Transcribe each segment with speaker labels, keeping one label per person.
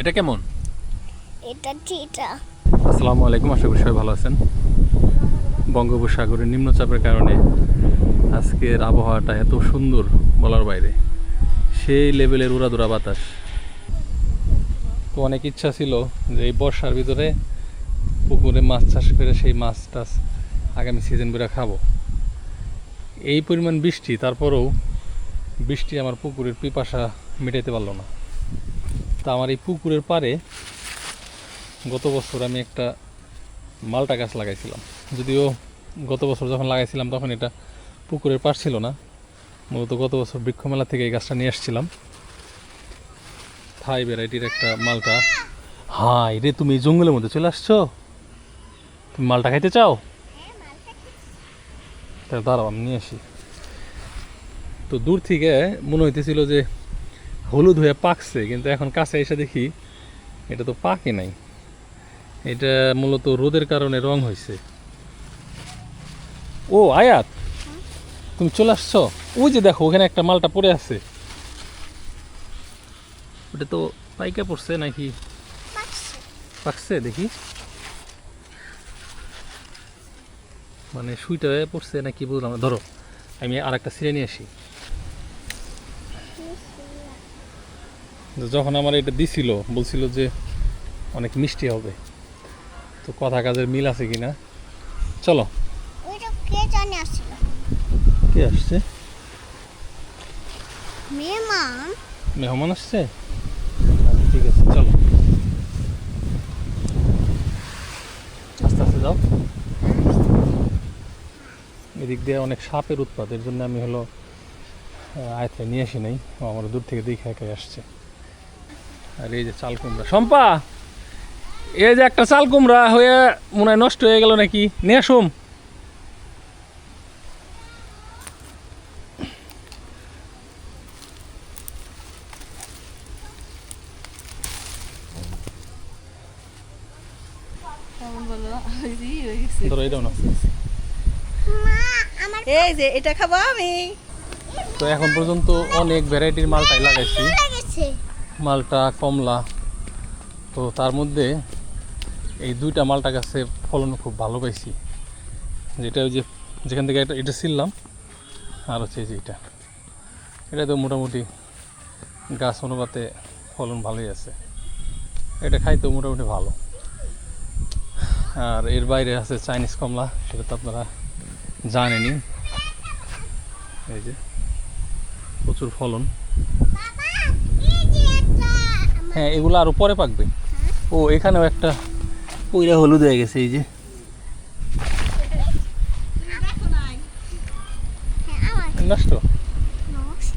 Speaker 1: এটা কেমন?
Speaker 2: এটা ঠিটা
Speaker 1: আসসালামু আলাইকুম আশা করি সবাই ভালো আছেন। বঙ্গোপসাগরের নিম্নচাপের কারণে আজকের আবহাওয়াটা এত সুন্দর বলার বাইরে। সেই লেভেলের উড়াদুরা বাতাস। তো অনেক ইচ্ছা ছিল যে এই বর্ষার ভিতরে পুকুরে মাছ চাষ করে সেই মাছ টাছ আগামী সিজন বেরা খাব। এই পরিমাণ বৃষ্টি তারপরেও বৃষ্টি আমার পুকুরের পিপাসা মেটাইতে পারল না। তা আমার এই পুকুরের পাড়ে গত বছর আমি একটা মালটা গাছ লাগাইছিলাম। যদিও গত বছর যখন লাগাইছিলাম তখন এটা পুকুরের পাশ ছিল না। মূলত গত বছর বৃক্ষমেলা থেকে এই গাছটা নিয়ে আসছিলাম। থাই ভ্যারাইটির একটা মালটা। হাই রে, তুমি এই জঙ্গলের মধ্যে চলে আসছো? তুমি মালটা খাইতে চাও? তাহলে দাঁড়াও, আমি নিয়ে আসি। তো দূর থেকে মনে হইতেছিল যে হলুদ হয়ে পাকছে, কিন্তু এখন কাছে এসে দেখি এটা তো পাকে নাই। এটা মূলত রোদের কারণে রং হয়েছে। ও, আয়াত! তুমি চলে আসছো? ওই যে দেখো, ওখানে একটা মালটা পড়ে আছে। ওটা তো পাইকা পড়ছে নাকি? পাকছে। দেখি। মানে সুইটা পড়ছে নাকি বুঝলাম ধরো, আমি আর একটা সিরে নিয়ে আসি। যখন আমার এটা দিছিল বলছিল যে অনেক মিষ্টি হবে। তো কথা কাজের মিল আছে কিনা? চলো।
Speaker 2: কে জানে আসছিল?
Speaker 1: কে আসছে?
Speaker 2: মেহমান?
Speaker 1: আসছে? আচ্ছা, ঠিক আছে চলো। আস্তে আস্তে যাও। এদিক দিয়ে অনেক সাপের উৎপাত এর জন্য আমি হলো আহ, আয়ত্তে নিয়ে আসি নাই। আমার দূর থেকে দেখে একাই আসছে। আর এই যে চাল কুমড়া। শম্পা এই যে একটা চাল কুমড়া হয়ে মনে হয় নষ্ট হয়ে গেল নাকি? নিয়ে আসুম। এই দাও না।
Speaker 2: মা আমার
Speaker 3: এই যে এটা খাব আমি।
Speaker 1: তো এখন পর্যন্ত অনেক ভ্যারাইটির মালটাই লাগাইছি। মালটা কমলা। তো তার মধ্যে এই দুইটা মালটা গাছে ফলন খুব ভালো পাইছি। যেটা ওই যে যেখান থেকে এটা এটা ছিললাম আর হচ্ছে যে এটা। এটা তো মোটামুটি গাছ অনুপাতে ফলন ভালোই আছে। এটা খাইতেও মোটামুটি ভালো। আর এর বাইরে আছে চাইনিজ কমলা, সেটা তো আপনারা জানেনই। এই যে প্রচুর ফলন। হ্যাঁ এগুলো আরও পরে পাকবে। ও এখানেও একটা পইরা হলুদ হয়ে গেছে এই যে।
Speaker 2: হ্যাঁ
Speaker 1: নষ্ট?
Speaker 2: নষ্ট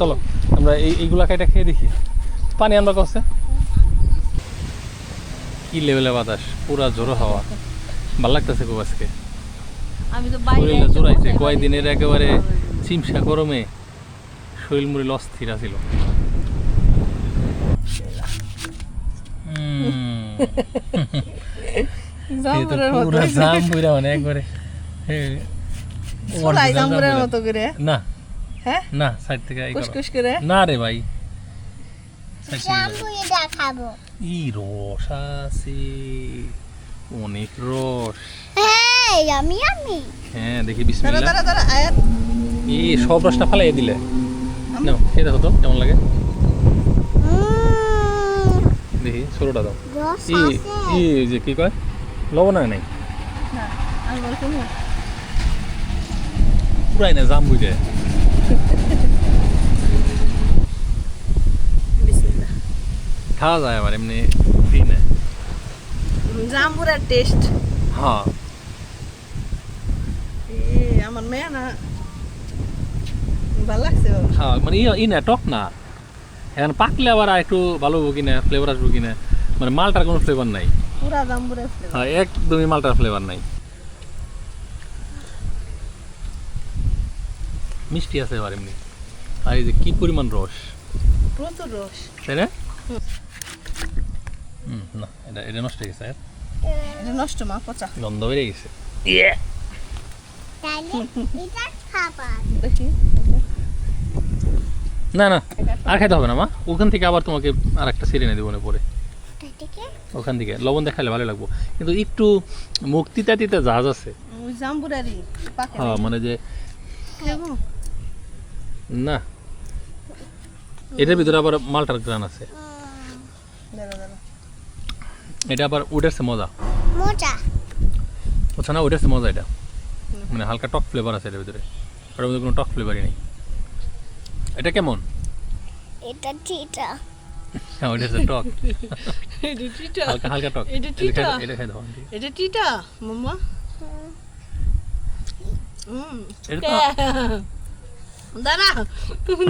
Speaker 1: চলো আমরা এই এইগুলা কাইটা খেয়ে দেখি। পানি আনবা কছে কি লেভেলে বাতাস? পুরা জোরো হাওয়া। ভালো লাগতেছে খুব আজকে। জোরাইছে কয়েকদিনের একেবারে চিমসা গরমে শরীর মুড়িল অস্থির আছিল পুরা জাম পুরা মানে একবারে হে,
Speaker 3: জাম্বুরের মতো করে?
Speaker 1: না।
Speaker 3: হ্যাঁ?
Speaker 1: না সাইড থেকে
Speaker 3: কুসকুস করে।
Speaker 1: না রে ভাই। সাইড থেকে করো।
Speaker 2: জাম্বুয়ে দেখাবো
Speaker 1: ই রস আছে অনেক রস।
Speaker 2: আমি আমি।
Speaker 1: হ্যাঁ দেখি
Speaker 3: দাঁড়া
Speaker 1: বিসমিল্লাহ।
Speaker 3: দাঁড়া দাঁড়া আয়াত।
Speaker 1: ই সব রসটা ফালাই দিলে। নাও খেয়ে দেখো তো কেমন লাগে? দেখি ছোটটা দাও। ই ই যে কি কয়? লবণ হয় নাই। পুরাই না জাম বুঝে। খাওয়া যায় আবার এমনি দিই না।
Speaker 3: জাম্বুরের টেস্ট
Speaker 1: হ্যাঁ।
Speaker 3: আমার মেয়ে না ভালো লাগছে।
Speaker 1: খাওয়া মানে ই না টক না? এখন পাকলে আবার একটু ভালো হব কিনা ফ্লেভার আসব কিনা। মানে মালটার কোনো ফ্লেভার নাই।
Speaker 3: পুরা জাম্বুরের flavor।
Speaker 1: হ্যাঁ একদমই মালটার ফ্লেভার নাই। মিষ্টি আছে এবার এমনি। আর এই যে কি পরিমাণ রস?
Speaker 3: প্রচুর রস।
Speaker 1: তাই না? হুম। না এটা এটা নষ্ট হয়ে গেছে
Speaker 3: এটা নষ্ট মা পচা।
Speaker 1: গন্ধ বেরিয়ে গেছে।
Speaker 3: দেখি।
Speaker 1: না না আর খাইতে হবে না মা। ওখান থেকে আবার তোমাকে আর একটা সিরিনে দেবো না পরে। ওখান থেকে? লবণ দেখালে ভালো লাগবো। কিন্তু একটু মুখ তিতা তিতা জাহাজ আছে হ্যাঁ মানে যে না। এটার ভিতরে আবার মালটার গ্রান আছে। এটা আবার উঠেছে মজা।
Speaker 2: মোটা
Speaker 1: বুঝছ না উঠেছে মজা এটা। মানে হালকা টক ফ্লেভার আছে এটার ভিতরে। ওটার মধ্যে কোনো টক ফ্লেভারই নেই। এটা কেমন?
Speaker 2: এটা চিটা
Speaker 1: হ্যাঁ ওটা হচ্ছে টক।
Speaker 3: এটা টিটা
Speaker 1: হালকা হালকা টক।
Speaker 3: এটা টিটা?
Speaker 1: এটা খাই দাও
Speaker 3: এটা টিটা মাম্মা। হুম।
Speaker 1: এটা
Speaker 3: দাঁড়া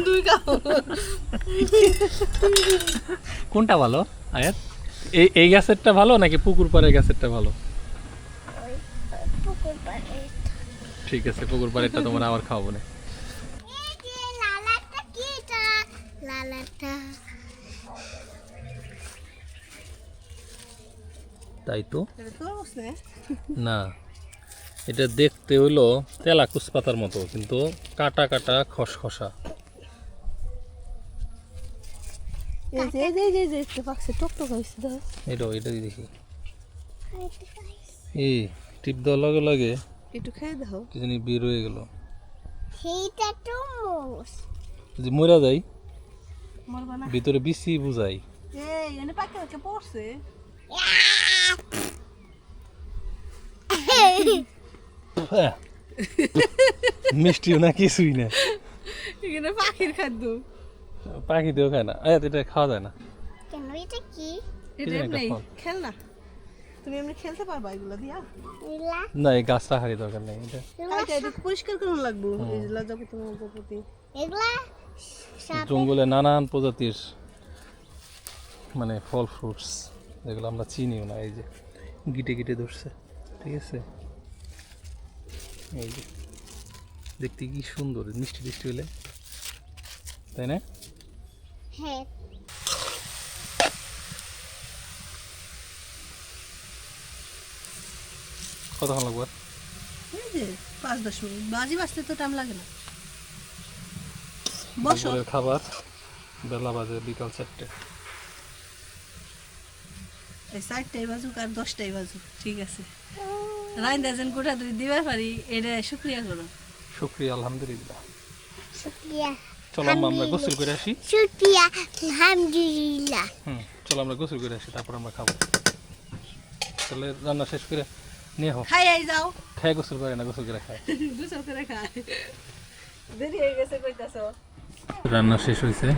Speaker 3: দুই খাও
Speaker 1: কোনটা ভালো আয়াত? এই এই গাছেরটা ভালো নাকি পুকুর পাড়ের গাছেরটা ভালো? ঠিক আছে পুকুর পাড়েরটা তোমার আবার খাওয়াবো না
Speaker 2: এই যে লালাটা কিটা লালাটা
Speaker 1: তাই তো?
Speaker 3: না
Speaker 1: না এটা দেখতে হইল তেলাকুচ পাতার মতো কিন্তু কাটা কাটা খসখসা। এটা এটা দেখি। এই টিপ দেওয়ার লগে লগে
Speaker 3: একটু খেয়ে দাও।
Speaker 1: কি জানি বের হয়ে গেল।
Speaker 2: সেইটা তরমুজ
Speaker 1: যদি মরা
Speaker 3: না।
Speaker 1: ভিতরে বিসি বুঝাই।
Speaker 3: এই এনে পাকে পাকে পড়ছে।
Speaker 1: মিষ্টিও না কিছুই না।
Speaker 3: এখানে পাখির খাদ্য।
Speaker 1: পাখিতেও খায় না। আয়াত এটা খাওয়া যায় না।
Speaker 2: কেন? এটা কি?
Speaker 3: এটা
Speaker 1: জানি একটা
Speaker 3: এমনি
Speaker 1: ফল।
Speaker 3: খেল না। তুমি এমনি খেলতে পারবা এগুলো দিয়া?
Speaker 1: না এই গাছটা হারি দরকার নেই এটা।
Speaker 3: এটা পরিষ্কার করুন লাগবো? মজ্জাপতি
Speaker 2: এগুলা
Speaker 1: জঙ্গলে নানান প্রজাতির মানে ফল ফ্রুটস। যেগুলো আমরা চিনিও না এই যে গিটে গিটে ধরছে ঠিক আছে? এই যে দেখতে কি সুন্দর মিষ্টি মিষ্টি হলে তাই না?
Speaker 2: হ্যাঁ।
Speaker 1: কতক্ষণ লাগবে? আর?
Speaker 3: এই যে পাঁচ দশ মিনিট বাজি বাজতে তো টাইম লাগে না। বসো।
Speaker 1: খাবার বেলা বাজে বিকাল চারটে।
Speaker 3: এই চারটাই বাজুক আর দশটাই বাজুক ঠিক আছে। রাইন্দা যেন কোটা তুই দিবার পারি এটা শুক্রিয়া করো।
Speaker 1: শুক্রিয়া আলহামদুলিল্লাহ।
Speaker 2: শুক্রিয়া
Speaker 1: চলো আমরা গোসল করে আসি।
Speaker 2: শুক্রিয়া আলহামদুলিল্লাহ।
Speaker 1: হুম চলো আমরা গোসল করে আসি তারপর আমরা খাব। তাহলে রান্না শেষ করে নিয়ে হোক
Speaker 3: খাই আই যাও।
Speaker 1: খায় গোসল করে না গোসল করে খায়।
Speaker 3: দুশো করে খাই দেরি হয়ে গেছে কইতাছো।
Speaker 1: রান্না শেষ হয়েছে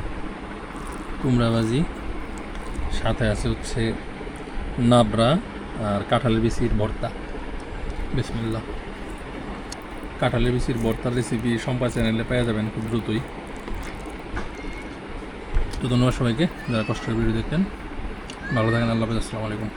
Speaker 1: কুমড়া ভাজি সাথে আছে হচ্ছে নাবড়া আর কাঁঠালের বিচির ভর্তা। বিসমিল্লা কাঁঠালের বিচির ভর্তার রেসিপি সম্পা চ্যানেলে পাওয়া যাবেন খুব দ্রুতই। তো ধন্যবাদ সবাইকে, যারা কষ্টের ভিডিও দেখতেন। ভালো থাকেন, আল্লাহ আসসালামু আলাইকুম।